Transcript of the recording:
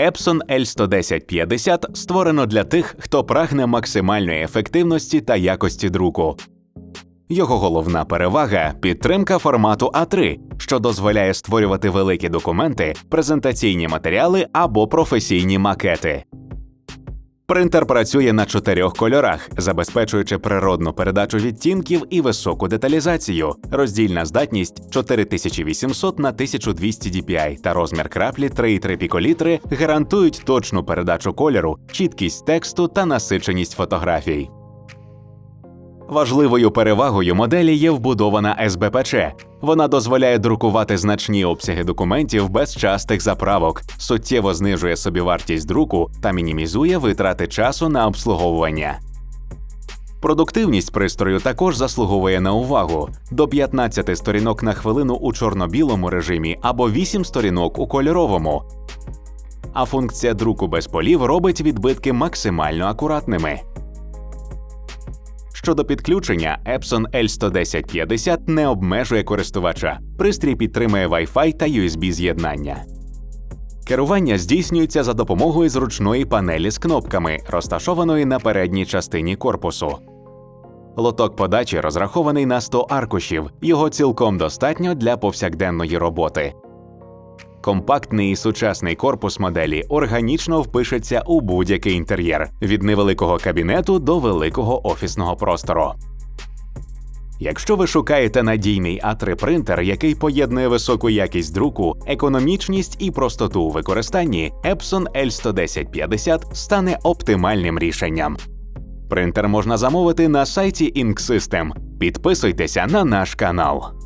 Epson L11050 створено для тих, хто прагне максимальної ефективності та якості друку. Його головна перевага підтримка формату А3, що дозволяє створювати великі документи, презентаційні матеріали або професійні макети. Принтер працює на чотирьох кольорах, забезпечуючи природну передачу відтінків і високу деталізацію. Роздільна здатність 4800 на 1200 dpi та розмір краплі 3,3 піколітри гарантують точну передачу кольору, чіткість тексту та насиченість фотографій. Важливою перевагою моделі є вбудована СБПЧ. Вона дозволяє друкувати значні обсяги документів без частих заправок, суттєво знижує собівартість друку та мінімізує витрати часу на обслуговування. Продуктивність пристрою також заслуговує на увагу до 15 сторінок на хвилину у чорно-білому режимі або 8 сторінок у кольоровому. А функція друку без полів робить відбитки максимально акуратними. Щодо підключення, Epson L11050 не обмежує користувача. Пристрій підтримує Wi-Fi та USB з'єднання. Керування здійснюється за допомогою зручної панелі з кнопками, розташованої на передній частині корпусу. Лоток подачі розрахований на 100 аркушів, його цілком достатньо для повсякденної роботи. Компактний і сучасний корпус моделі органічно впишеться у будь-який інтер'єр від невеликого кабінету до великого офісного простору. Якщо ви шукаєте надійний А3 принтер, який поєднує високу якість друку, економічність і простоту у використанні, Epson L11050 стане оптимальним рішенням. Принтер можна замовити на сайті Ink System. Підписуйтеся на наш канал.